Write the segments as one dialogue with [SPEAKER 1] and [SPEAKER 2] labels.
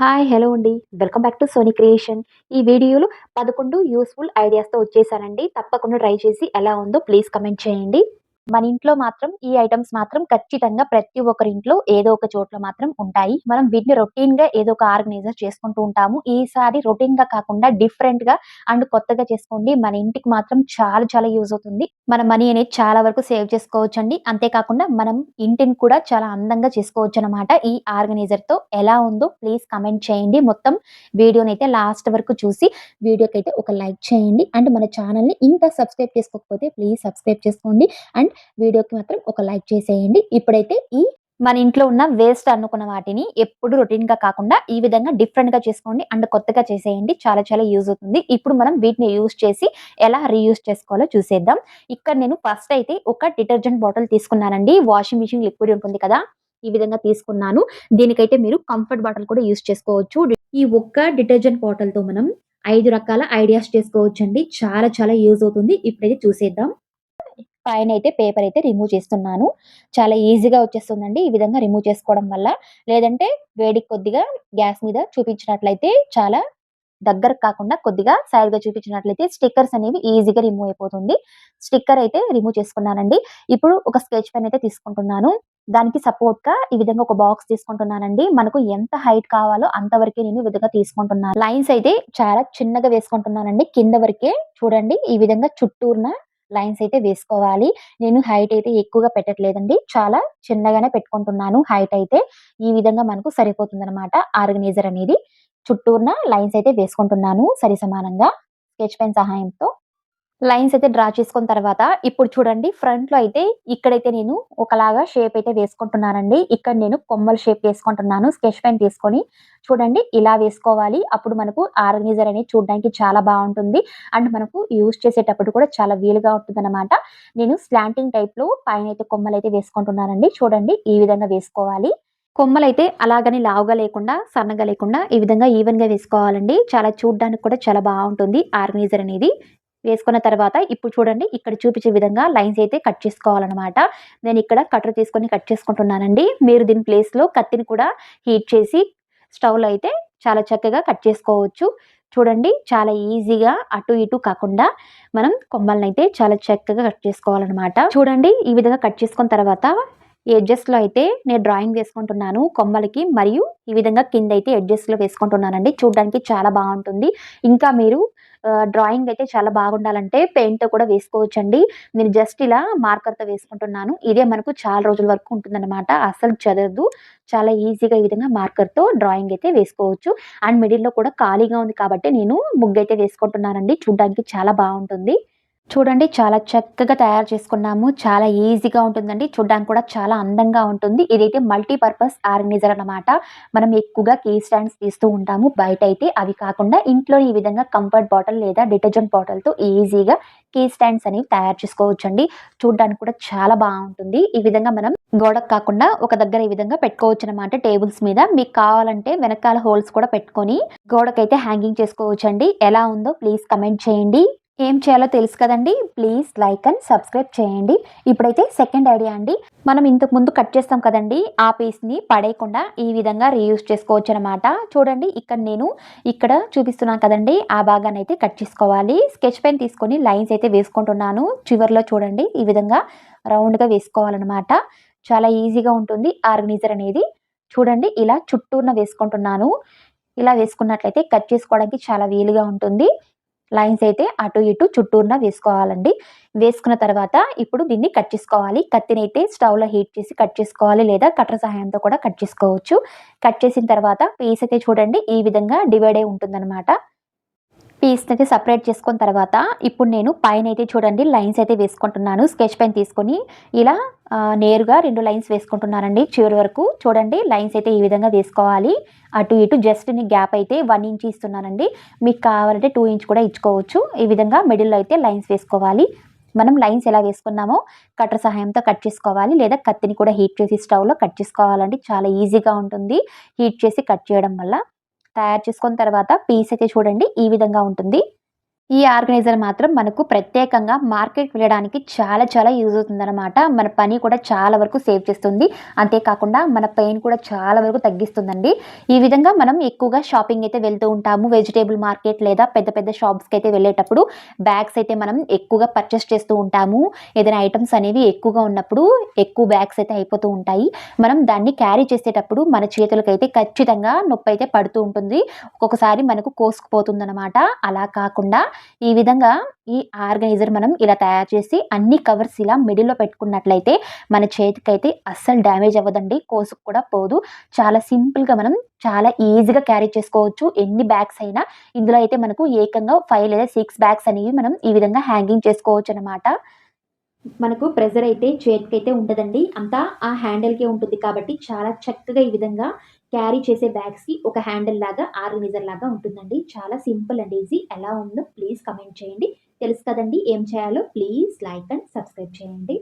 [SPEAKER 1] Hi hello అండి. Welcome back to Sony creation. ఈ వీడియోలో పదకొండు యూస్ఫుల్ ఐడియాస్తో వచ్చేసానండి. తప్పకుండా ట్రై చేసి ఎలా ఉందో ప్లీజ్ కమెంట్ చేయండి. మన ఇంట్లో మాత్రం ఈ ఐటమ్స్ మాత్రం ఖచ్చితంగా ప్రతి ఒక్కరి ఇంట్లో ఏదో ఒక చోట్ల మాత్రం ఉంటాయి. మనం వీటిని రొటీన్గా ఏదో ఒక ఆర్గనైజర్ చేసుకుంటూ ఉంటాము. ఈసారి రొటీన్గా కాకుండా డిఫరెంట్గా అండ్ కొత్తగా చేసుకోండి. మన ఇంటికి మాత్రం చాలా చాలా యూజ్ అవుతుంది. మన మనీ అనేది చాలా వరకు సేవ్ చేసుకోవచ్చు అండి అంతేకాకుండా మనం ఇంటిని కూడా చాలా అందంగా చేసుకోవచ్చు అనమాట ఈ ఆర్గనైజర్తో ఎలా ఉందో ప్లీజ్ కమెంట్ చేయండి. మొత్తం వీడియోని అయితే లాస్ట్ వరకు చూసి వీడియోకి అయితే ఒక లైక్ చేయండి. అండ్ మన ఛానల్ని ఇంకా సబ్స్క్రైబ్ చేసుకోకపోతే ప్లీజ్ సబ్స్క్రైబ్ చేసుకోండి. అండ్ వీడియోకి మాత్రం ఒక లైక్ చేసేయండి. ఇప్పుడైతే ఈ మన ఇంట్లో ఉన్న వేస్ట్ అనుకున్న వాటిని ఎప్పుడు రొటీన్గా కాకుండా ఈ విధంగా డిఫరెంట్గా చేసుకోండి. అండ్ కొత్తగా చేసేయండి. చాలా చాలా యూజ్ అవుతుంది. ఇప్పుడు మనం వీటిని యూజ్ చేసి ఎలా రీయూజ్ చేసుకోవాలో చూసేద్దాం. ఇక్కడ నేను ఫస్ట్ అయితే ఒక డిటర్జెంట్ బాటిల్ తీసుకున్నానండి. వాషింగ్ మిషన్ లిక్విడ్ ఉంటుంది కదా ఈ విధంగా తీసుకున్నాను. దీనికైతే మీరు కంఫర్ట్ బాటిల్ కూడా యూజ్ చేసుకోవచ్చు. ఈ ఒక్క డిటర్జెంట్ బాటిల్తో మనం ఐదు రకాల ఐడియాస్ చేసుకోవచ్చు అండి చాలా చాలా యూజ్ అవుతుంది. ఇప్పుడైతే చూసేద్దాం. పైన అయితే పేపర్ అయితే రిమూవ్ చేస్తున్నాను. చాలా ఈజీగా వచ్చేస్తుందండి ఈ విధంగా రిమూవ్ చేసుకోవడం వల్ల. లేదంటే వేడి కొద్దిగా గ్యాస్ మీద చూపించినట్లయితే చాలా దగ్గర కాకుండా కొద్దిగా సైడ్గా చూపించినట్లయితే స్టిక్కర్స్ అనేవి ఈజీగా రిమూవ్ అయిపోతుంది. స్టిక్కర్ అయితే రిమూవ్ చేసుకున్నానండి. ఇప్పుడు ఒక స్కెచ్ పెన్ అయితే తీసుకుంటున్నాను. దానికి సపోర్ట్గా ఈ విధంగా ఒక బాక్స్ తీసుకుంటున్నానండి. మనకు ఎంత హైట్ కావాలో అంతవరకే నేను ఈ విధంగా తీసుకుంటున్నాను. లైన్స్ అయితే చాలా చిన్నగా వేసుకుంటున్నానండి. కింద వరకే చూడండి ఈ విధంగా చుట్టూరున లైన్స్ అయితే వేసుకోవాలి. నేను హైట్ అయితే ఎక్కువగా పెట్టట్లేదండి. చాలా చిన్నగానే పెట్టుకుంటున్నాను హైట్ అయితే. ఈ విధంగా మనకు సరిపోతుంది అనమాట ఆర్గనైజర్ అనేది. చుట్టూరున లైన్స్ అయితే వేసుకుంటున్నాను సరి సమానంగా స్కెచ్ పెన్ సహాయంతో. లైన్స్ అయితే డ్రా చేసుకున్న తర్వాత ఇప్పుడు చూడండి ఫ్రంట్లో అయితే ఇక్కడైతే నేను ఒకలాగా షేప్ అయితే వేసుకుంటున్నానండి. ఇక్కడ నేను కొమ్మల షేప్ వేసుకుంటున్నాను స్కెచ్ పెన్ తీసుకొని. చూడండి ఇలా వేసుకోవాలి. అప్పుడు మనకు ఆర్గనైజర్ అనేది చూడడానికి చాలా బాగుంటుంది. అండ్ మనకు యూజ్ చేసేటప్పుడు కూడా చాలా వీలుగా ఉంటుంది అనమాట నేను స్లాంటింగ్ టైప్లో పైన అయితే కొమ్మలు అయితే వేసుకుంటున్నానండి. చూడండి ఈ విధంగా వేసుకోవాలి. కొమ్మలైతే అలాగని లావుగా లేకుండా సన్నగా లేకుండా ఈ విధంగా ఈవెన్గా వేసుకోవాలండి. చాలా చూడడానికి కూడా చాలా బాగుంటుంది ఆర్గనైజర్ అనేది. వేసుకున్న తర్వాత ఇప్పుడు చూడండి ఇక్కడ చూపించే విధంగా లైన్స్ అయితే కట్ చేసుకోవాలన్నమాట. నేను ఇక్కడ కట్టర్ తీసుకొని కట్ చేసుకుంటున్నానండి. మీరు దీని ప్లేస్లో కత్తిని కూడా హీట్ చేసి స్టవ్లో అయితే చాలా చక్కగా కట్ చేసుకోవచ్చు. చూడండి చాలా ఈజీగా అటు ఇటు కాకుండా మనం కొమ్మల్ని అయితే చాలా చక్కగా కట్ చేసుకోవాలన్నమాట. చూడండి ఈ విధంగా కట్ చేసుకున్న తర్వాత ఎడ్జెస్లో అయితే నేను డ్రాయింగ్ వేసుకుంటున్నాను కొమ్మలకి మరియు ఈ విధంగా కింద అయితే ఎడ్జెస్లో వేసుకుంటున్నానండి. చూడడానికి చాలా బాగుంటుంది. ఇంకా మీరు డ్రాయింగ్ అయితే చాలా బాగుండాలంటే పెయింట్తో కూడా వేసుకోవచ్చండి. నేను జస్ట్ ఇలా మార్కర్తో వేసుకుంటున్నాను. ఇదే మనకు చాలా రోజుల వరకు ఉంటుందన్నమాట. అసలు చదవదు చాలా ఈజీగా ఈ విధంగా మార్కర్తో డ్రాయింగ్ అయితే వేసుకోవచ్చు. అండ్ మిడిల్లో కూడా ఖాళీగా ఉంది కాబట్టి నేను ముగ్గు అయితే వేసుకుంటున్నానండి. చూడడానికి చాలా బాగుంటుంది. చూడండి చాలా చక్కగా తయారు చేసుకున్నాము. చాలా ఈజీగా ఉంటుందండి. చూడడానికి కూడా చాలా అందంగా ఉంటుంది. ఇదైతే మల్టీపర్పస్ ఆర్గనైజర్ అనమాట మనం ఎక్కువగా కీ స్టాండ్స్ తీస్తూ ఉంటాము. బయట అయితే అవి కాకుండా ఇంట్లో ఈ విధంగా కంఫర్ట్ బాటిల్ లేదా డిటర్జెంట్ బాటిల్తో ఈజీగా కీ స్టాండ్స్ అనేవి తయారు చేసుకోవచ్చండి. చూడడానికి కూడా చాలా బాగుంటుంది. ఈ విధంగా మనం గోడకు కాకుండా ఒక దగ్గర ఈ విధంగా పెట్టుకోవచ్చు అనమాట టేబుల్స్ మీద. మీకు కావాలంటే వెనకాల హోల్స్ కూడా పెట్టుకొని గోడకైతే హ్యాంగింగ్ చేసుకోవచ్చండి. ఎలా ఉందో ప్లీజ్ కమెంట్ చేయండి. ఏం చేయాలో తెలుసు కదండి. ప్లీజ్ లైక్ అండ్ సబ్స్క్రైబ్ చేయండి. ఇప్పుడైతే సెకండ్ ఐడియా అండి. మనం ఇంతకు ముందు కట్ చేస్తాం కదండి. ఆ పీస్ని పడేయకుండా ఈ విధంగా రీయూజ్ చేసుకోవచ్చు అనమాట చూడండి ఇక్కడ నేను ఇక్కడ చూపిస్తున్నాను కదండి. ఆ భాగాన్ని అయితే కట్ చేసుకోవాలి. స్కెచ్ పెన్ తీసుకొని లైన్స్ అయితే వేసుకుంటున్నాను. చివరిలో చూడండి ఈ విధంగా రౌండ్గా వేసుకోవాలన్నమాట. చాలా ఈజీగా ఉంటుంది ఆర్గనైజర్ అనేది. చూడండి ఇలా చుట్టూన వేసుకుంటున్నాను. ఇలా వేసుకున్నట్లయితే కట్ చేసుకోవడానికి చాలా వీలుగా ఉంటుంది. లైన్స్ అయితే అటు ఇటు చుట్టూరున వేసుకోవాలండి. వేసుకున్న తర్వాత ఇప్పుడు దీన్ని కట్ చేసుకోవాలి. కత్తిని అయితే స్టవ్లో హీట్ చేసి కట్ చేసుకోవాలి లేదా కట్టర్ సహాయంతో కూడా కట్ చేసుకోవచ్చు. కట్ చేసిన తర్వాత పీస్ అయితే చూడండి ఈ విధంగా డివైడ్ అయి ఉంటుందన్నమాట. పీస్ని అయితే సపరేట్ చేసుకున్న తర్వాత ఇప్పుడు నేను పైన అయితే చూడండి లైన్స్ అయితే వేసుకుంటున్నాను. స్కెచ్ పెన్ తీసుకొని ఇలా నేరుగా రెండు లైన్స్ వేసుకుంటున్నానండి. చివరి వరకు చూడండి లైన్స్ అయితే ఈ విధంగా వేసుకోవాలి. అటు ఇటు జస్ట్ నీ గ్యాప్ అయితే వన్ ఇంచ్ ఇస్తున్నానండి. మీకు కావాలంటే టూ ఇంచ్ కూడా ఇచ్చుకోవచ్చు. ఈ విధంగా మిడిల్లో అయితే లైన్స్ వేసుకోవాలి. మనం లైన్స్ ఎలా వేసుకున్నామో కట్టర్ సహాయంతో కట్ చేసుకోవాలి. లేదా కత్తిని కూడా హీట్ చేసి స్టవ్లో కట్ చేసుకోవాలండి. చాలా ఈజీగా ఉంటుంది. హీట్ చేసి కట్ చేయడం వల్ల తయారు చేసుకున్న తర్వాత పీస్ అయితే చూడండి ఈ విధంగా ఉంటుంది. ఈ ఆర్గనైజర్ మాత్రం మనకు ప్రత్యేకంగా మార్కెట్ వెళ్ళడానికి చాలా చాలా యూజ్ అవుతుందనమాట. మన పని కూడా చాలా వరకు సేవ్ చేస్తుంది. అంతేకాకుండా మన పెయిన్ కూడా చాలా వరకు తగ్గిస్తుందండి. ఈ విధంగా మనం ఎక్కువగా షాపింగ్ అయితే వెళ్తూ ఉంటాము. వెజిటేబుల్ మార్కెట్ లేదా పెద్ద పెద్ద షాప్స్కి అయితే వెళ్ళేటప్పుడు బ్యాగ్స్ అయితే మనం ఎక్కువగా పర్చేస్ చేస్తూ ఉంటాము. ఏదైనా ఐటమ్స్ అనేవి ఎక్కువగా ఉన్నప్పుడు ఎక్కువ బ్యాగ్స్ అయితే అయిపోతూ ఉంటాయి. మనం దాన్ని క్యారీ చేసేటప్పుడు మన చేతులకైతే ఖచ్చితంగా నొప్పి అయితే పడుతూ ఉంటుంది. ఒక్కొక్కసారి మనకు కోసుకుపోతుందనమాట. అలా కాకుండా ఈ విధంగా ఈ ఆర్గనైజర్ మనం ఇలా తయారు చేసి అన్ని కవర్స్ ఇలా మిడిల్‌లో పెట్టుకున్నట్లయితే మన చేతికైతే అస్సలు డ్యామేజ్ అవ్వదండి. కోసుకు కూడా పోదు. చాలా సింపుల్‌గా మనం చాలా ఈజీగా క్యారీ చేసుకోవచ్చు. ఎన్ని బ్యాగ్స్ అయినా ఇందులో అయితే మనకు ఏకంగా ఫైవ్ లేదా సిక్స్ బ్యాగ్స్ అనేవి మనం ఈ విధంగా హ్యాంగింగ్ చేసుకోవచ్చు అనమాట మనకు ప్రెజర్ అయితే చేతికైతే ఉండదండి. అంతా ఆ హ్యాండిల్‌కే ఉంటుంది కాబట్టి చాలా చక్కగా ఈ విధంగా క్యారీ చేసే బ్యాగ్స్‌కి ఒక హ్యాండిల్ లాగా ఆర్గనైజర్ లాగా ఉంటుందండి. చాలా సింపుల్ అండ్ ఈజీ. ఎలా ఉందో ప్లీజ్ కమెంట్ చేయండి. తెలుసు కదండి ఏం చేయాలో ప్లీజ్ లైక్ అండ్ సబ్స్క్రైబ్ చేయండి.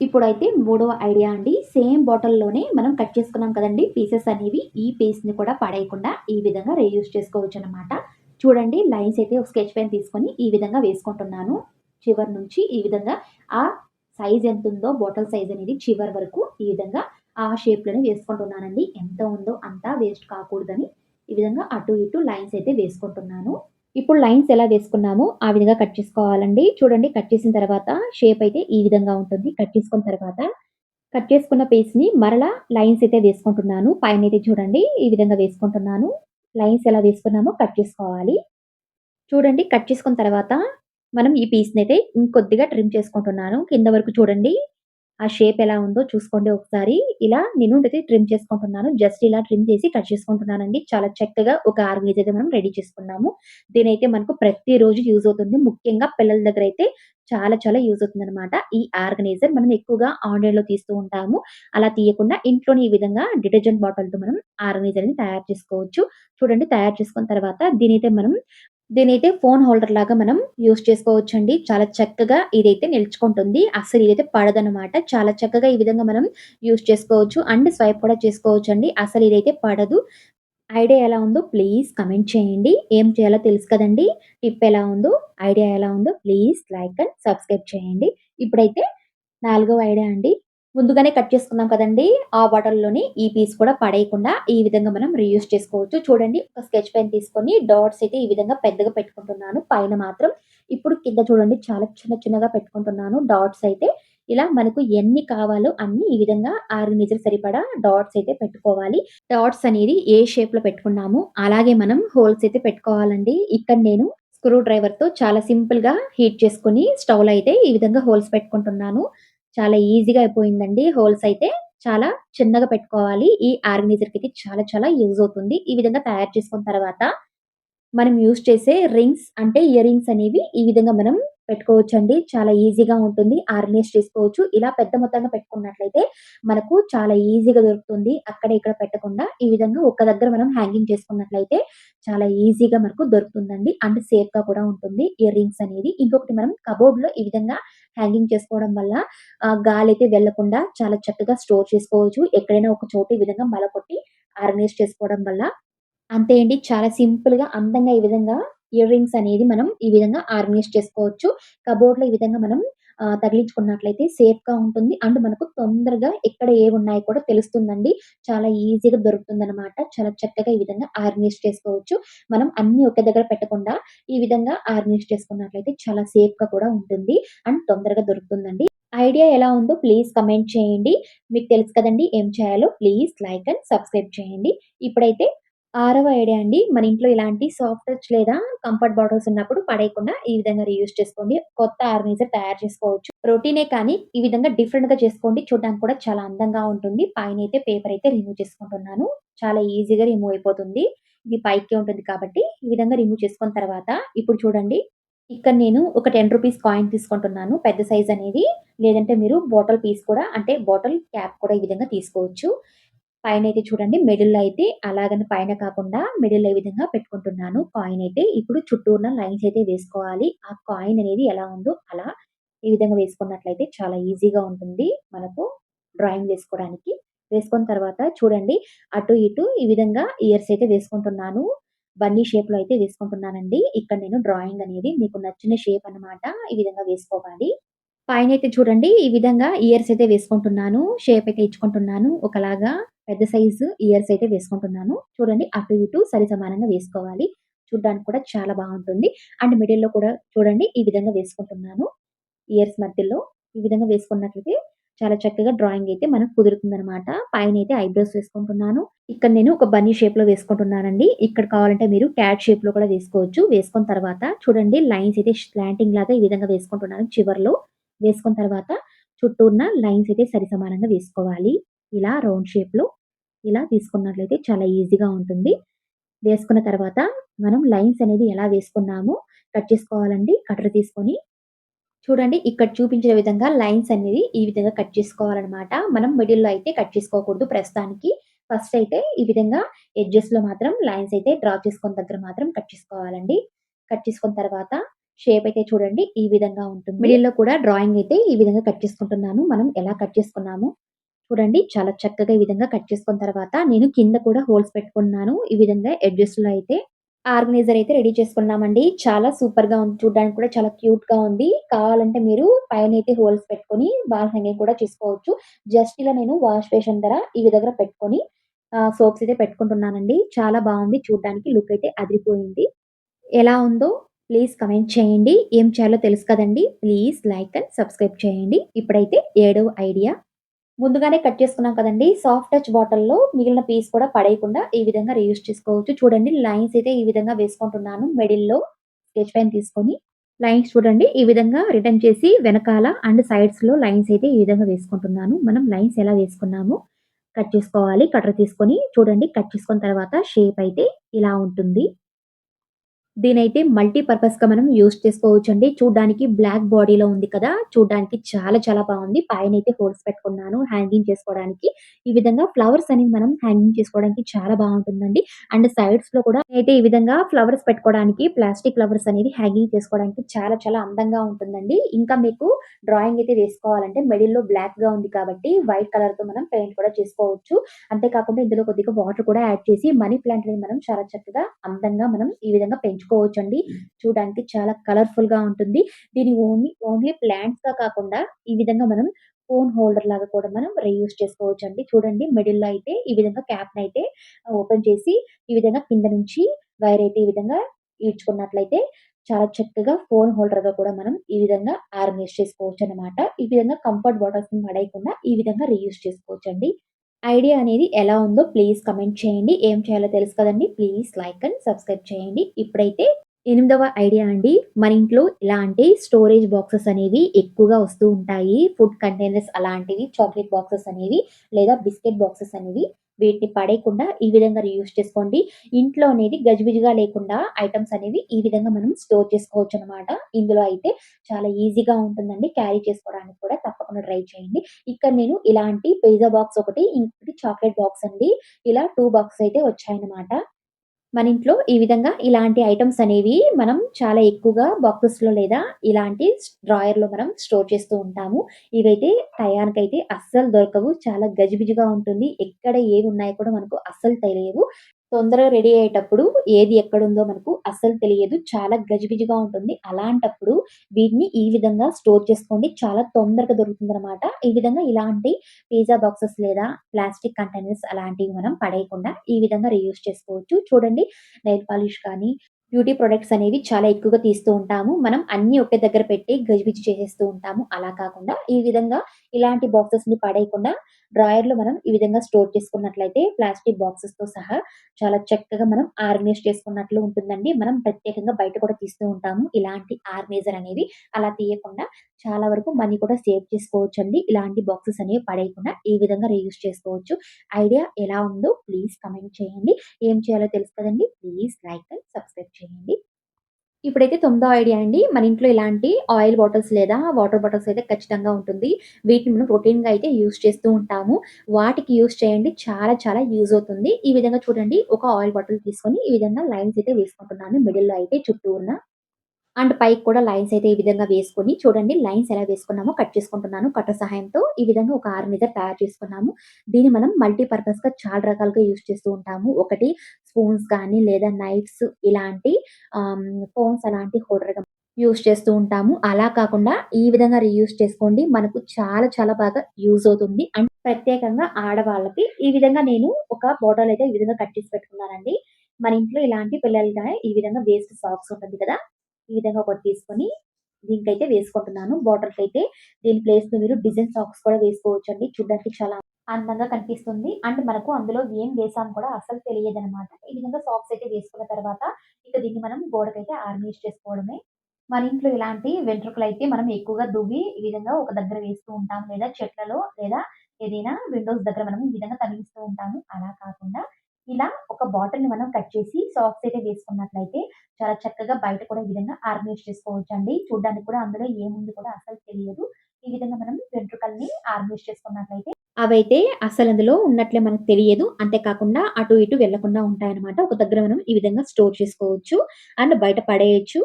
[SPEAKER 1] ఇప్పుడైతే మూడవ ఐడియా అండి. సేమ్ బాటిల్‌లోనే మనం కట్ చేసుకున్నాం కదండి పీసెస్ అనేవి. ఈ పీస్‌ని కూడా పడేయకుండా ఈ విధంగా రియూజ్ చేసుకోవచ్చు అనమాట చూడండి లైన్స్ అయితే ఒక స్కెచ్ పెన్ తీసుకొని ఈ విధంగా వేసుకుంటున్నాను. చివరి నుంచి ఈ విధంగా ఆ సైజ్ ఎంతుందో బాటిల్ సైజ్ అనేది చివరి వరకు ఈ విధంగా ఆ షేప్‌లోనే వేసుకుంటున్నానండి. ఎంత ఉందో అంత వేస్ట్ కాకూడదని ఈ విధంగా అటు ఇటు లైన్స్ అయితే వేసుకుంటున్నాను. ఇప్పుడు లైన్స్ ఎలా వేసుకున్నామో ఆ విధంగా కట్ చేసుకోవాలండి. చూడండి కట్ చేసిన తర్వాత షేప్ అయితే ఈ విధంగా ఉంటుంది. కట్ చేసుకున్న తర్వాత కట్ చేసుకున్న పీస్‌ని మరలా లైన్స్ అయితే వేసుకుంటున్నాను. పైన అయితే చూడండి ఈ విధంగా వేసుకుంటున్నాను. లైన్స్ ఎలా వేసుకున్నామో కట్ చేసుకోవాలి. చూడండి కట్ చేసుకున్న తర్వాత మనం ఈ పీస్‌నైతే ఇంకొద్దిగా ట్రిమ్ చేసుకుంటున్నాను. కింద వరకు చూడండి. ఆ షేప్ ఎలా ఉందో చూసుకోండి ఒకసారి. ఇలా నేను అయితే ట్రిమ్ చేసుకుంటున్నాను. జస్ట్ ఇలా ట్రిమ్ చేసి కట్ చేసుకుంటున్నానండి. చాలా చక్కగా ఒక ఆర్గనైజర్ అయితే మనం రెడీ చేసుకున్నాము. దీనైతే మనకు ప్రతిరోజు యూజ్ అవుతుంది. ముఖ్యంగా పిల్లల దగ్గర అయితే చాలా చాలా యూజ్ అవుతుంది అనమాట ఈ ఆర్గనైజర్ మనం ఎక్కువగా ఆన్‌లైన్‌లో తీస్తూ ఉంటాము. అలా తీయకుండా ఇంట్లోనే ఈ విధంగా డిటర్జెంట్ బాటిల్‌తో మనం ఆర్గనైజర్‌ని తయారు చేసుకోవచ్చు. చూడండి తయారు చేసుకున్న తర్వాత దీనైతే మనం దీని అయితే ఫోన్ హోల్డర్ లాగా మనం యూజ్ చేసుకోవచ్చండి. చాలా చక్కగా ఇదైతే నిల్చుకుంటుంది అస్సలు ఇదైతే పడదనమాట. చాలా చక్కగా ఈ విధంగా మనం యూస్ చేసుకోవచ్చు. అండ్ స్వైప్ కూడా చేసుకోవచ్చు అండి అసలు ఇదైతే పడదు. ఐడియా ఎలా ఉందో ప్లీజ్ కమెంట్ చేయండి. ఏం చేయాలో తెలుసు కదండి టిప్ ఎలా ఉందో, ఐడియా ఎలా ఉందో ప్లీజ్ లైక్ అండ్ సబ్స్క్రైబ్ చేయండి. ఇప్పుడైతే నాలుగవ ఐడియా అండి. ముందుగానే కట్ చేసుకున్నాం కదండి ఆ బాటిల్‌లోని ఈ పీస్ కూడా పడేయకుండా ఈ విధంగా మనం రీయూస్ చేసుకోవచ్చు. చూడండి ఒక స్కెచ్ పెన్ తీసుకొని డాట్స్ అయితే ఈ విధంగా పెద్దగా పెట్టుకుంటున్నాను. పైన మాత్రం ఇప్పుడు కింద చూడండి చాలా చిన్న చిన్నగా పెట్టుకుంటున్నాను. డాట్స్ అయితే ఇలా మనకు ఎన్ని కావాలో అన్ని ఈ విధంగా ఆరు ఆర్గనైజర్ సరిపడా డాట్స్ అయితే పెట్టుకోవాలి. డాట్స్ అనేది ఏ షేప్‌లో పెట్టుకున్నాము అలాగే మనం హోల్స్ అయితే పెట్టుకోవాలండి. ఇక్కడ నేను స్క్రూ డ్రైవర్‌తో చాలా సింపుల్‌గా హీట్ చేసుకొని స్టవ్‌లో అయితే ఈ విధంగా హోల్స్ పెట్టుకుంటున్నాను. చాలా ఈజీగా అయిపోయిందండి. హోల్స్ అయితే చాలా చిన్నగా పెట్టుకోవాలి. ఈ ఆర్గనైజర్‌కైతే చాలా చాలా యూజ్ అవుతుంది. ఈ విధంగా తయారు చేసుకున్న తర్వాత మనం యూజ్ చేసే రింగ్స్ అంటే ఇయర్ రింగ్స్ అనేవి ఈ విధంగా మనం పెట్టుకోవచ్చు అండి చాలా ఈజీగా ఉంటుంది. ఆర్గనైజ్ చేసుకోవచ్చు. ఇలా పెద్ద మొత్తంగా పెట్టుకున్నట్లయితే మనకు చాలా ఈజీగా దొరుకుతుంది. అక్కడ ఇక్కడ పెట్టకుండా ఈ విధంగా ఒక దగ్గర మనం హ్యాంగింగ్ చేసుకున్నట్లయితే చాలా ఈజీగా మనకు దొరుకుతుందండి. అండ్ సేఫ్‌గా కూడా ఉంటుంది ఇయర్ రింగ్స్ అనేది. ఇంకొకటి మనం కబోర్డ్‌లో ఈ విధంగా హ్యాంగింగ్ చేసుకోవడం వల్ల గాలి అయితే వెళ్ళకుండా చాలా చక్కగా స్టోర్ చేసుకోవచ్చు. ఎక్కడైనా ఒక చోట ఈ విధంగా మలకొట్టి ఆర్గనైజ్ చేసుకోవడం వల్ల అంతే అండి. చాలా సింపుల్‌గా అందంగా ఈ విధంగా ఇయర్ రింగ్స్ అనేది మనం ఈ విధంగా ఆర్గనైజ్ చేసుకోవచ్చు. కబోర్డ్లో ఈ విధంగా మనం తగిలించుకున్నట్లయితే తగిలించుకున్నట్లయితే సేఫ్‌గా ఉంటుంది. అండ్ మనకు తొందరగా ఎక్కడ ఏవున్నాయో కూడా తెలుస్తుందండి. చాలా ఈజీగా దొరుకుతుందనమాట. చాలా చక్కగా ఈ విధంగా ఆర్గనైజ్ చేసుకోవచ్చు. మనం అన్ని ఒకే దగ్గర పెట్టకుండా ఈ విధంగా ఆర్గనైజ్ చేసుకున్నట్లయితే చాలా సేఫ్గా కూడా ఉంటుంది. అండ్ తొందరగా దొరుకుతుందండి. ఐడియా ఎలా ఉందో ప్లీజ్ కమెంట్ చేయండి. మీకు తెలుసు కదండి ఏం చేయాలో ప్లీజ్ లైక్ అండ్ సబ్స్క్రైబ్ చేయండి. ఇప్పుడైతే ఆరవ ఐడియా అండి. మన ఇంట్లో ఇలాంటి సాఫ్ట్ టచ్ లేదా కంఫర్ట్ బాటిల్స్ ఉన్నప్పుడు పడేయకుండా ఈ విధంగా రీయూస్ చేసుకోండి. కొత్త ఆర్గనైజర్ తయారు చేసుకోవచ్చు. రొటీనే కానీ ఈ విధంగా డిఫరెంట్గా చేసుకోండి. చూడడానికి కూడా చాలా అందంగా ఉంటుంది. పైన అయితే పేపర్ అయితే రిమూవ్ చేసుకుంటున్నాను. చాలా ఈజీగా రిమూవ్ అయిపోతుంది. ఇది పైకి ఉంటుంది కాబట్టి ఈ విధంగా రిమూవ్ చేసుకున్న తర్వాత ఇప్పుడు చూడండి ఇక్కడ నేను ఒక టెన్ రూపీస్ కాయిన్ తీసుకుంటున్నాను. పెద్ద సైజ్ అనేది. లేదంటే మీరు బాటిల్ పీస్ కూడా అంటే బాటిల్ క్యాప్ కూడా ఈ విధంగా తీసుకోవచ్చు. పైన అయితే చూడండి మిడిల్ అయితే అలాగని పైన కాకుండా మిడిల్ ఏ విధంగా పెట్టుకుంటున్నాను. కాయిన్ అయితే ఇప్పుడు చుట్టూరున లైన్స్ అయితే వేసుకోవాలి. ఆ కాయిన్ అనేది ఎలా ఉందో అలా ఈ విధంగా వేసుకున్నట్లయితే చాలా ఈజీగా ఉంటుంది మనకు డ్రాయింగ్ వేసుకోవడానికి. వేసుకున్న తర్వాత చూడండి అటు ఇటు ఈ విధంగా ఇయర్స్ అయితే వేసుకుంటున్నాను. బన్నీ షేప్‌లో అయితే వేసుకుంటున్నానండి. ఇక్కడ నేను డ్రాయింగ్ అనేది మీకు నచ్చిన షేప్ అన్నమాట. ఈ విధంగా వేసుకోవాలి. పైన అయితే చూడండి ఈ విధంగా ఇయర్స్ అయితే వేసుకుంటున్నాను. షేప్ అయితే ఇచ్చుకుంటున్నాను. ఒకలాగా పెద్ద సైజు ఇయర్స్ అయితే వేసుకుంటున్నాను. చూడండి అటు ఇటు సరి సమానంగా వేసుకోవాలి. చూడడానికి కూడా చాలా బాగుంటుంది అండ్ మిడిల్‌లో కూడా చూడండి ఈ విధంగా వేసుకుంటున్నాను. ఇయర్స్ మధ్యలో ఈ విధంగా వేసుకున్నట్లయితే చాలా చక్కగా డ్రాయింగ్ అయితే మనకు కుదురుతుందనమాట. పైనైతే ఐబ్రోస్ వేసుకుంటున్నాను. ఇక్కడ నేను ఒక బన్నీ షేప్‌లో వేసుకుంటున్నానండి. ఇక్కడ కావాలంటే మీరు క్యాట్ షేప్‌లో కూడా వేసుకోవచ్చు. వేసుకున్న తర్వాత చూడండి లైన్స్ అయితే స్లాంటింగ్ లాగా ఈ విధంగా వేసుకుంటున్నాను చివర్లో. వేసుకున్న తర్వాత చుట్టూన్న లైన్స్ అయితే సరి సమానంగా వేసుకోవాలి. ఇలా రౌండ్ షేప్‌లో ఇలా తీసుకున్నట్లయితే చాలా ఈజీగా ఉంటుంది. వేసుకున్న తర్వాత మనం లైన్స్ అనేది ఎలా వేసుకున్నామో కట్ చేసుకోవాలండి. కటర్ తీసుకొని చూడండి ఇక్కడ చూపించిన విధంగా లైన్స్ అనేది ఈ విధంగా కట్ చేసుకోవాలన్నమాట మనం మిడిల్‌లో అయితే కట్ చేసుకోకూడదు ప్రస్తుతానికి. ఫస్ట్ అయితే ఈ విధంగా ఎడ్జెస్‌లో మాత్రం లైన్స్ అయితే డ్రా చేసుకున్న దగ్గర మాత్రం కట్ చేసుకోవాలండి. కట్ చేసుకున్న తర్వాత షేప్ అయితే చూడండి ఈ విధంగా ఉంటుంది. మిడిల్‌లో కూడా డ్రాయింగ్ అయితే ఈ విధంగా కట్ చేసుకుంటున్నాను. మనం ఎలా కట్ చేసుకున్నామో చూడండి చాలా చక్కగా ఈ విధంగా కట్ చేసుకున్న తర్వాత నేను కింద కూడా హోల్స్ పెట్టుకున్నాను. ఈ విధంగా ఎడ్జెస్‌లో అయితే ఆర్గనైజర్ అయితే రెడీ చేసుకున్నామండి. చాలా సూపర్‌గా ఉంది. చూడ్డానికి కూడా చాలా క్యూట్‌గా ఉంది. కావాలంటే మీరు పైనైతే హోల్స్ పెట్టుకొని వాల్ హ్యాంగింగ్ కూడా చేసుకోవచ్చు. జస్ట్ ఇలా నేను వాష్ బేసిన్ దగ్గర ఈ విధంగా పెట్టుకొని సోప్స్ అయితే పెట్టుకుంటున్నానండి. చాలా బావుంది చూడ్డానికి లుక్ అయితే అదిరిపోయింది. ఎలా ఉందో ప్లీజ్ కమెంట్ చేయండి. ఏం చేయాలో తెలుసు కదండి ప్లీజ్ లైక్ అండ్ సబ్స్క్రైబ్ చేయండి. ఇప్పుడైతే ఏడవ ఐడియా. ముందుగానే కట్ చేసుకున్నాం కదండి సాఫ్ట్ టచ్ బాటిల్‌లో మిగిలిన పీస్ కూడా పడేయకుండా ఈ విధంగా రీయూస్ చేసుకోవచ్చు. చూడండి లైన్స్ అయితే ఈ విధంగా వేసుకుంటున్నాను. మిడిల్‌లో స్కెచ్ పెన్ తీసుకొని లైన్స్ చూడండి ఈ విధంగా రిటర్న్ చేసి వెనకాల అండ్ సైడ్స్‌లో లైన్స్ అయితే ఈ విధంగా వేసుకుంటున్నాను. మనం లైన్స్ ఎలా వేసుకున్నాము కట్ చేసుకోవాలి. కటర్ తీసుకొని చూడండి కట్ చేసుకున్న తర్వాత షేప్ అయితే ఇలా ఉంటుంది. దీనైతే మల్టీ పర్పస్‌గా మనం యూజ్ చేసుకోవచ్చండి. చూడ్డానికి బ్లాక్ బాడీలో ఉంది కదా! చూడ్డానికి చాలా చాలా బాగుంది పైనైతే హోల్స్ పెట్టుకున్నాను హ్యాంగింగ్ చేసుకోవడానికి. ఈ విధంగా ఫ్లవర్స్ అనేది మనం హ్యాంగింగ్ చేసుకోవడానికి చాలా బాగుంటుందండి అండ్ సైడ్స్లో కూడా అయితే ఈ విధంగా ఫ్లవర్స్ పెట్టుకోవడానికి ప్లాస్టిక్ ఫ్లవర్స్ అనేది హ్యాంగింగ్ చేసుకోవడానికి చాలా చాలా అందంగా ఉంటుందండి. ఇంకా మీకు డ్రాయింగ్ అయితే వేసుకోవాలంటే మిడిల్‌లో బ్లాక్‌గా ఉంది కాబట్టి వైట్ కలర్తో మనం పెయింట్ కూడా చేసుకోవచ్చు. అంతేకాకుండా ఇందులో కొద్దిగా వాటర్ కూడా యాడ్ చేసి మనీ ప్లాంట్ అనేది మనం చాలా చక్కగా అందంగా మనం ఈ విధంగా పెంచుకోవచ్చు పెంచుకోవచ్చండి. చూడడానికి చాలా కలర్‌ఫుల్‌గా ఉంటుంది. దీన్ని ఓన్లీ ఓన్లీ ప్లాంట్స్‌గా కాకుండా ఈ విధంగా మనం ఫోన్ హోల్డర్ లాగా కూడా మనం రీయూజ్ చేసుకోవచ్చండి. చూడండి మిడిల్‌లో అయితే ఈ విధంగా క్యాప్‌నయితే ఓపెన్ చేసి ఈ విధంగా కింద నుంచి వైర్ అయితే ఈ విధంగా ఈడ్చుకున్నట్లయితే చాలా చక్కగా ఫోన్ హోల్డర్‌గా కూడా మనం ఈ విధంగా ఆర్గనైజ్ చేసుకోవచ్చనమాట. ఈ విధంగా కంఫర్ట్ బాటిల్స్‌ని పడేయకుండా ఈ విధంగా రీయూజ్ చేసుకోవచ్చండి. ఐడియా అనేది ఎలా ఉందో ప్లీజ్ కమెంట్ చేయండి. ఏం చేయాలో తెలుసు కదండి ప్లీజ్ లైక్ అండ్ సబ్స్క్రైబ్ చేయండి. ఇప్పుడైతే ఎనిమిదవ ఐడియా అండి. మన ఇంట్లో ఇలాంటి స్టోరేజ్ బాక్సెస్ అనేవి ఎక్కువగా వస్తూ ఉంటాయి. ఫుడ్ కంటైనర్స్ అలాంటివి, చాక్లెట్ బాక్సెస్ అనేవి లేదా బిస్కెట్ బాక్సెస్ అనేవి వీటిని పడేయకుండా ఈ విధంగా రీయూజ్ చేసుకోండి. ఇంట్లో అనేది గజిబిజిగా లేకుండా ఐటమ్స్ అనేవి ఈ విధంగా మనం స్టోర్ చేసుకోవచ్చు అనమాట ఇందులో అయితే చాలా ఈజీగా ఉంటుందండి. క్యారీ చేసుకోవడానికి కూడా తప్పకుండా ట్రై చేయండి. ఇక్కడ నేను ఇలాంటి పిజ్జా బాక్స్ ఒకటి, ఇంకొకటి చాక్లెట్ బాక్స్ అండి. ఇలా టూ బాక్స్ అయితే వచ్చాయన్నమాట. మన ఇంట్లో ఈ విధంగా ఇలాంటి ఐటమ్స్ అనేవి మనం చాలా ఎక్కువగా బాక్సెస్‌లో లేదా ఇలాంటి డ్రాయర్ డ్రాయర్‌లో మనం స్టోర్ చేస్తూ ఉంటాము. ఇవైతే టయానికైతే అస్సలు దొరకవు. చాలా గజిబిజిగా ఉంటుంది. ఎక్కడ ఏవి ఉన్నాయో కూడా మనకు అస్సలు తెలియవు. తొందరగా రెడీ అయ్యేటప్పుడు ఏది ఎక్కడుందో మనకు అస్సలు తెలియదు. చాలా గజిబిజిగా ఉంటుంది. అలాంటప్పుడు వీటిని ఈ విధంగా స్టోర్ చేసుకోండి. చాలా తొందరగా దొరుకుతుందనమాట. ఈ విధంగా ఇలాంటి పిజ్జా బాక్సెస్ లేదా ప్లాస్టిక్ కంటైనర్స్ అలాంటివి మనం పడేయకుండా ఈ విధంగా రీయూస్ చేసుకోవచ్చు. చూడండి నెయిల్ పాలిష్ కానీ, బ్యూటీ ప్రొడక్ట్స్ అనేవి చాలా ఎక్కువగా తీస్తూ ఉంటాము. మనం అన్ని ఒకే దగ్గర పెట్టి గజిబిజి చేసేస్తూ ఉంటాము. అలా కాకుండా ఈ విధంగా ఇలాంటి బాక్సెస్‌ని పడేయకుండా డ్రాయర్లో మనం ఈ విధంగా స్టోర్ చేసుకున్నట్లయితే ప్లాస్టిక్ బాక్సెస్తో సహా చాలా చక్కగా మనం ఆర్గనైజ్ చేసుకున్నట్లు ఉంటుందండి. మనం ప్రత్యేకంగా బయట కూడా తీస్తూ ఉంటాము. ఇలాంటి ఆర్గనైజర్ అనేవి. అలా తీయకుండా చాలా వరకు మనీ కూడా సేవ్ చేసుకోవచ్చు అండి ఇలాంటి బాక్సెస్ అనేవి పడేయకుండా ఈ విధంగా రీయూజ్ చేసుకోవచ్చు. ఐడియా ఎలా ఉందో ప్లీజ్ కమెంట్ చేయండి. ఏం చేయాలో తెలుసు కదండి ప్లీజ్ లైక్ అండ్ సబ్స్క్రైబ్ చేయండి. ఇప్పుడైతే తొమ్మిదో ఐడియా అండి. మన ఇంట్లో ఇలాంటి ఆయిల్ బాటిల్స్ లేదా వాటర్ బాటిల్స్ అయితే ఖచ్చితంగా ఉంటుంది. వీటిని మనం ప్రోటీన్గా అయితే యూస్ చేస్తూ ఉంటాము. వాటికి యూస్ చేయండి. చాలా చాలా యూజ్ అవుతుంది. ఈ విధంగా చూడండి ఒక ఆయిల్ బాటిల్ తీసుకొని ఈ విధంగా లైన్స్ అయితే వేసుకుంటున్నాను. మిడిల్‌లో అయితే చుట్టూ ఉన్న అండ్ పైకి కూడా లైన్స్ అయితే ఈ విధంగా వేసుకొని చూడండి లైన్స్ ఎలా వేసుకున్నామో కట్ చేసుకుంటున్నాను. కట్ట సహాయంతో ఈ విధంగా ఒక ఆర్గనైజర్ తయారు చేసుకున్నాము. దీన్ని మనం మల్టీపర్పస్గా చాలా రకాలుగా యూస్ చేస్తూ ఉంటాము. ఒకటి స్పూన్స్ కానీ లేదా నైఫ్స్ ఇలాంటి ఫోన్స్ అలాంటి హోల్డర్గా యూస్ చేస్తూ ఉంటాము. అలా కాకుండా ఈ విధంగా రీయూస్ చేసుకోండి. మనకు చాలా చాలా బాగా యూజ్ అవుతుంది. అండ్ ప్రత్యేకంగా ఆడవాళ్ళకి ఈ విధంగా నేను ఒక బాటిల్ అయితే ఈ విధంగా కట్ చేసి పెట్టుకున్నానండి. మన ఇంట్లో ఇలాంటి పిల్లలకి ఈ విధంగా వేస్ట్ సాక్స్ ఉంటుంది కదా ఈ విధంగా ఒకటి తీసుకొని దీనికైతే వేసుకుంటున్నాను. బాటిల్కి అయితే దీని ప్లేస్లో మీరు డిజైన్ సాక్స్ కూడా వేసుకోవచ్చు అండి చూడడానికి చాలా అందంగా కనిపిస్తుంది. అండ్ మనకు అందులో ఏం వేసాం కూడా అసలు తెలియదు అనమాట ఈ విధంగా సాక్స్ అయితే వేసుకున్న తర్వాత ఇక దీన్ని మనం గోడకైతే ఆర్మేజ్ చేసుకోవడమే. మన ఇంట్లో ఇలాంటి వెంట్రుకలు అయితే మనం ఎక్కువగా దువ్వి ఈ విధంగా ఒక దగ్గర వేస్తూ ఉంటాం. లేదా చెట్లలో లేదా ఏదైనా విండోస్ దగ్గర మనం ఈ విధంగా తగిలిస్తూ ఉంటాము. అలా కాకుండా ఇలా ఒక బాటిల్ని మనం కట్ చేసి సాక్స్ అయితే వేసుకున్నట్లయితే చాలా చక్కగా బయట కూడా ఈ విధంగా ఆర్గనైజ్ చేసుకోవచ్చు అండి చూడడానికి కూడా అందులో ఏముంది కూడా అసలు తెలియదు. ఈ విధంగా మనం వెంట్రుకల్ని ఆర్గనైజ్ చేసుకున్నట్లయితే అవైతే అసలు అందులో ఉన్నట్లే మనకు తెలియదు. అంతేకాకుండా అటు ఇటు వెళ్ళకుండా ఉంటాయన్నమాట. ఒక దగ్గర మనం ఈ విధంగా స్టోర్ చేసుకోవచ్చు. అండ్ బయట పడేయచ్చు.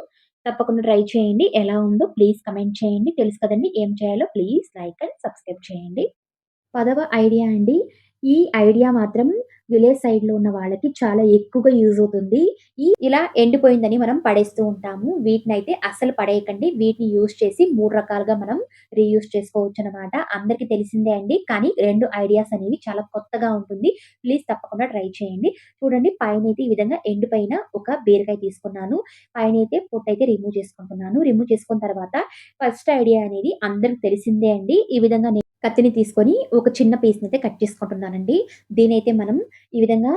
[SPEAKER 1] తప్పకుండా ట్రై చేయండి. ఎలా ఉందో ప్లీజ్ కమెంట్ చేయండి. తెలుసు కదండి ఏం చేయాలో. ప్లీజ్ లైక్ అండ్ సబ్స్క్రైబ్ చేయండి. పదవ ఐడియా అండి. ఈ ఐడియా మాత్రం విలేజ్ సైడ్‌లో ఉన్న వాళ్ళకి చాలా ఎక్కువగా యూజ్ అవుతుంది. ఈ ఇలా ఎండిపోయిందని మనం పడేస్తూ ఉంటాము. వీటిని అయితే అసలు పడేయకండి. వీటిని యూజ్ చేసి మూడు రకాలుగా మనం రీయూజ్ చేసుకోవచ్చనమాట. అందరికీ తెలిసిందే అండి. కానీ రెండు ఐడియాస్ అనేవి చాలా కొత్తగా ఉంటుంది. ప్లీజ్ తప్పకుండా ట్రై చేయండి. చూడండి పైన అయితే ఈ విధంగా ఎండిపోయిన ఒక బీరకాయ తీసుకున్నాను. పైన అయితే పొట్టు అయితే రిమూవ్ చేసుకుంటున్నాను. రిమూవ్ చేసుకున్న తర్వాత ఫస్ట్ ఐడియా అనేది అందరికి తెలిసిందే అండి. ఈ విధంగా కత్తిని తీసుకొని ఒక చిన్న పీస్ని అయితే కట్ చేసుకుంటున్నానండి. దీనైతే మనం ఈ విధంగా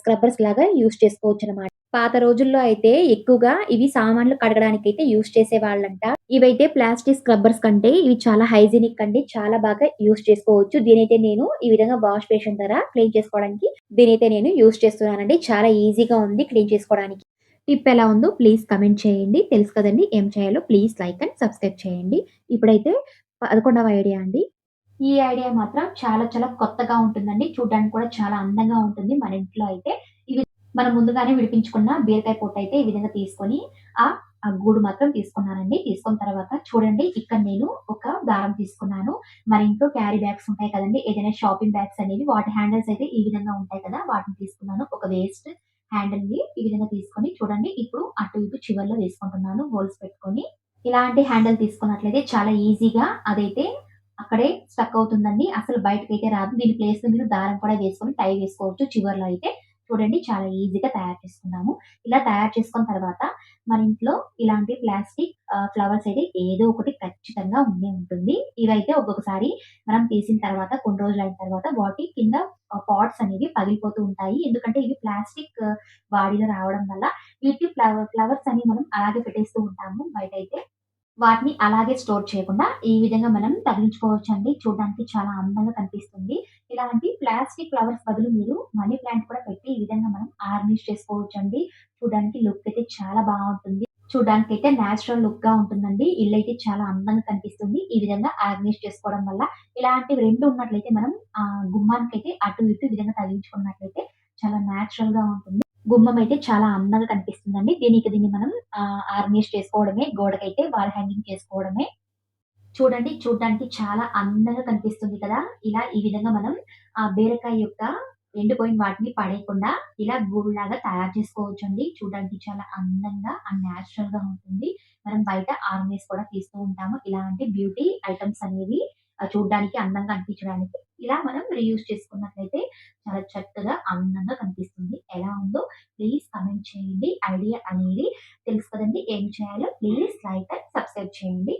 [SPEAKER 1] స్క్రబ్బర్స్ లాగా యూస్ చేసుకోవచ్చు అనమాట పాత రోజుల్లో అయితే ఎక్కువగా ఇవి సామాన్లు కడగడానికి అయితే యూస్ చేసే చేసేవాళ్ళంట. ఇవైతే ప్లాస్టిక్ స్క్రబ్బర్స్ కంటే ఇవి చాలా హైజీనిక్ అండి. చాలా బాగా యూస్ చేసుకోవచ్చు. దీనైతే నేను ఈ విధంగా వాష్ బేసిన్ ధర క్లీన్ చేసుకోవడానికి దీనైతే నేను యూస్ చేస్తున్నానండి. చాలా ఈజీగా ఉంది క్లీన్ చేసుకోవడానికి. టిప్ ఎలా ఉందో ప్లీజ్ కమెంట్ చేయండి. తెలుసు కదండి ఏం చేయాలో ప్లీజ్ లైక్ అండ్ సబ్స్క్రైబ్ చేయండి. ఇప్పుడైతే 11వ ఐడియా అండి. ఈ ఐడియా మాత్రం చాలా చాలా కొత్తగా ఉంటుందండి. చూడ్డానికి కూడా చాలా అందంగా ఉంటుంది. మన ఇంట్లో అయితే ఇవి మనం ముందుగానే విడిపించుకున్న బీరకాయ పొట్టయితే ఈ విధంగా తీసుకొని ఆ ఆ గూడు మాత్రం తీసుకున్నానండి. తీసుకున్న తర్వాత చూడండి ఇక్కడ నేను ఒక దారం తీసుకున్నాను. మరి ఇంట్లో క్యారీ బ్యాగ్స్ ఉంటాయి కదండి ఏదైనా షాపింగ్ బ్యాగ్స్ అనేవి వాటి హ్యాండిల్స్ అయితే ఈ విధంగా ఉంటాయి కదా! వాటిని తీసుకున్నాను. ఒక వేస్ట్ హ్యాండిల్‌ని ఈ విధంగా తీసుకొని చూడండి ఇప్పుడు అటు ఇటు చివర్లో వేసుకుంటున్నాను హోల్స్ పెట్టుకొని. ఇలాంటి హ్యాండిల్ తీసుకున్నట్లయితే చాలా ఈజీగా అదైతే అక్కడే స్టక్ అవుతుందండి. అసలు బయటకైతే రాదు. దీని ప్లేస్ మీరు దారం కూడా వేసుకొని టై వేసుకోవచ్చు చివర్లో అయితే. చూడండి చాలా ఈజీగా తయారు చేసుకున్నాము. ఇలా తయారు చేసుకున్న తర్వాత మన ఇంట్లో ఇలాంటి ప్లాస్టిక్ ఫ్లవర్స్ అయితే ఏదో ఒకటి ఖచ్చితంగా ఉండే ఉంటుంది. ఇవైతే ఒక్కొక్కసారి మనం తీసిన తర్వాత కొన్ని రోజులు అయిన తర్వాత వాటి కింద పాట్స్ అనేవి పగిలిపోతూ ఉంటాయి. ఎందుకంటే ఇవి ప్లాస్టిక్ బాడీలో రావడం వల్ల వీటి ఫ్లవర్ ఫ్లవర్స్ అని మనం అలాగే పెట్టేస్తూ ఉంటాము బయట అయితే వాటిని అలాగే స్టోర్ చేయకుండా ఈ విధంగా మనం తగిలించుకోవచ్చు అండి చూడడానికి చాలా అందంగా కనిపిస్తుంది. ఇలాంటి ప్లాస్టిక్ ఫ్లవర్స్ బదులు మీరు మనీ ప్లాంట్ కూడా పెట్టి ఈ విధంగా మనం ఆర్నిష్ చేసుకోవచ్చండి. చూడడానికి లుక్ అయితే చాలా బాగుంటుంది. చూడడానికి అయితే న్యాచురల్ లుక్గా ఉంటుందండి. ఇల్లు అయితే చాలా అందంగా కనిపిస్తుంది. ఈ విధంగా ఆర్నిష్ చేసుకోవడం వల్ల ఇలాంటివి రెండు ఉన్నట్లయితే మనం గుమ్మానికి అయితే అటు ఇటు ఈ విధంగా తగిలించుకున్నట్లయితే చాలా నేచురల్‌గా ఉంటుంది. గుమ్మం అయితే చాలా అందంగా కనిపిస్తుందండి. దీనికి దీన్ని మనం ఆహ్, ఆర్నిష్ చేసుకోవడమే గోడకైతే వాల్ హ్యాంగింగ్ చేసుకోవడమే. చూడండి చూడడానికి చాలా అందంగా కనిపిస్తుంది కదా! ఇలా ఈ విధంగా మనం ఆ బీరకాయ యొక్క ఎండిపోయిన వాటిని పడేయకుండా ఇలా గూడులాగా తయారు చేసుకోవచ్చు అండి చూడడానికి చాలా అందంగా అండ్ నేచురల్‌గా ఉంటుంది. మనం బయట ఆర్మీస్ కూడా తీస్తూ ఉంటాము. ఇలాంటి బ్యూటీ ఐటమ్స్ అనేవి చూడ్డానికి అందంగా అనిపించడానికి ఇలా మనం రీయూజ్ చేసుకున్నట్లయితే చాలా చక్కగా అందంగా కనిపిస్తుంది. ఎలా ఉందో ప్లీజ్ కమెంట్ చేయండి. ఐడియా అనేది తెలుసు కదండి ఏం చేయాలో ప్లీజ్ లైక్ అండ్ సబ్స్క్రైబ్ చేయండి.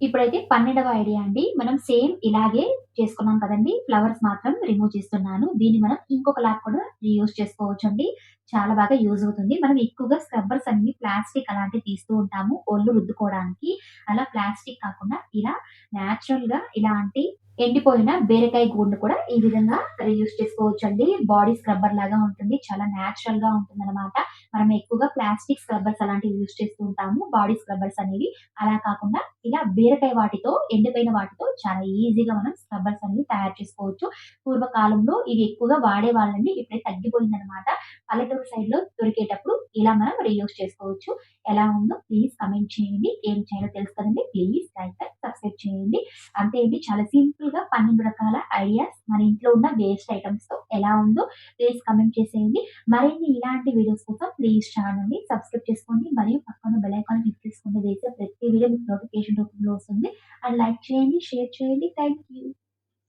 [SPEAKER 1] ఇప్పుడైతే 12వ ఐడియా అండి. మనం సేమ్ ఇలాగే చేసుకున్నాం కదండి ఫ్లవర్స్ మాత్రం రిమూవ్ చేస్తున్నాను. దీన్ని మనం ఇంకొక ఇంకొకలాగా కూడా రీయూజ్ చేసుకోవచ్చండి. చాలా బాగా యూజ్ అవుతుంది. మనం ఎక్కువగా స్క్రబ్బర్స్ అన్ని ప్లాస్టిక్ అలాంటివి తీస్తూ ఉంటాము. ఒళ్ళు రుద్దుకోవడానికి. అలా ప్లాస్టిక్ కాకుండా ఇలా నేచురల్‌గా ఇలాంటి ఎండిపోయిన బీరకాయ గూడును కూడా ఈ విధంగా యూస్ చేసుకోవచ్చు అండి బాడీ స్క్రబ్బర్ లాగా ఉంటుంది. చాలా నేచురల్‌గా ఉంటుందనమాట. మనం ఎక్కువగా ప్లాస్టిక్ స్క్రబ్బర్స్ అలాంటివి యూజ్ చేస్తూ ఉంటాము. బాడీ స్క్రబ్బర్స్ అనేవి. అలా కాకుండా ఇలా బీరకాయ వాటితో ఎండిపోయిన వాటితో చాలా ఈజీగా మనం స్క్రబ్బర్స్ అనేవి తయారు చేసుకోవచ్చు. పూర్వకాలంలో ఇవి ఎక్కువగా వాడేవాళ్ళండి. ఇప్పుడే తగ్గిపోయిందనమాట. పల్లెటూరు సైడ్‌లో దొరికేటప్పుడు ఇలా మనం రీయూస్ చేసుకోవచ్చు. ఎలా ఉందో ప్లీజ్ కమెంట్ చేయండి. ఏం చేయాలో తెలుసు కదండీ! ప్లీజ్ లైక్ అండ్ సబ్స్క్రైబ్ చేయండి. అంతే అండి. చాలా సింపుల్‌గా 12 రకాల ఐడియాస్ మన ఇంట్లో ఉన్న వేస్ట్ ఐటెమ్స్‌తో ఎలా ఉందో ప్లీజ్ కమెంట్ చేసేయండి. మరిన్ని ఇలాంటి వీడియోస్ కోసం ప్లీజ్ ఛానెల్‌ని సబ్స్క్రైబ్ చేసుకోండి. మరియు పక్కన బెల్ ఐకాన్ క్లిక్ చేసుకోండి. వేసే ప్రతి వీడియో మీకు నోటిఫికేషన్ రూపంలో వస్తుంది. అండ్ లైక్ చేయండి, షేర్ చేయండి. Thank you.